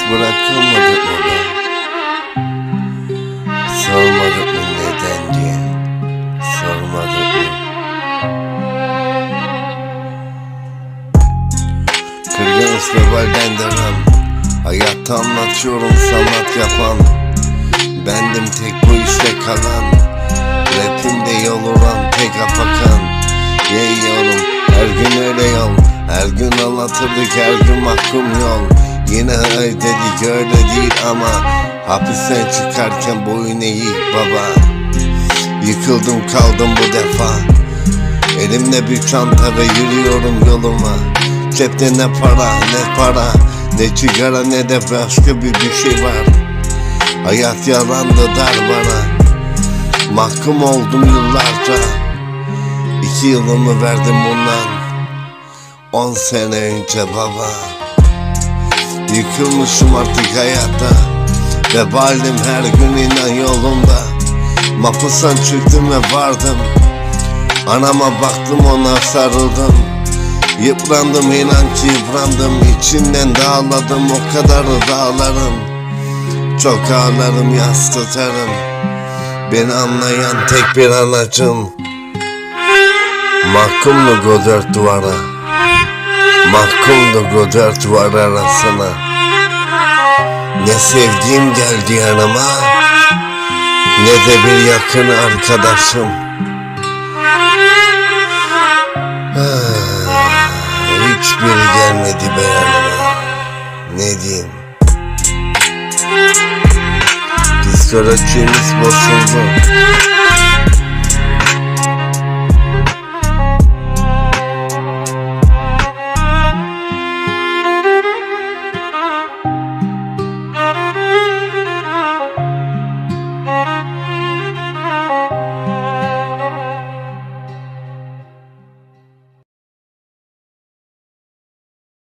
bırakılmadık mı be? Sormadık mı neden diye? Sormadık mı? Kırgın ıslıbalden devam Hayatta anlatıyorum sanat yapan Bendim tek bu işte kalan Rapimde yol olan tek afakan Yiyorum her gün öyle yol Her gün anlatırdık her gün mahkum yol Yine öyle dedik öyle değil ama Hapisten çıkarken boyun eğik baba. Yıkıldım kaldım bu defa. Elimde bir çanta ve yürüyorum yoluma. Cepte ne para ne para Ne sigara ne de başka bir bir şey var. Hayat yalandı dar bana. Mahkum oldum yıllarca. İki yılımı verdim bundan. On sene önce baba Yıkılmışım artık hayatta Ve valim her gün inan yolumda Mapustan çıktım ve vardım. Anama baktım ona sarıldım. Yıprandım inan ki yıprandım. İçinden dağladım o kadar dağlarım. Çok ağlarım yas Beni anlayan tek bir anacım. Mahkumlu o dört duvara Mahkumdu o dört duvar arasına Ne sevdiğim geldi yanıma Ne de bir yakın arkadaşım. Hiçbiri gelmedi be Ne diyeyim? Psikolojimiz bozuldu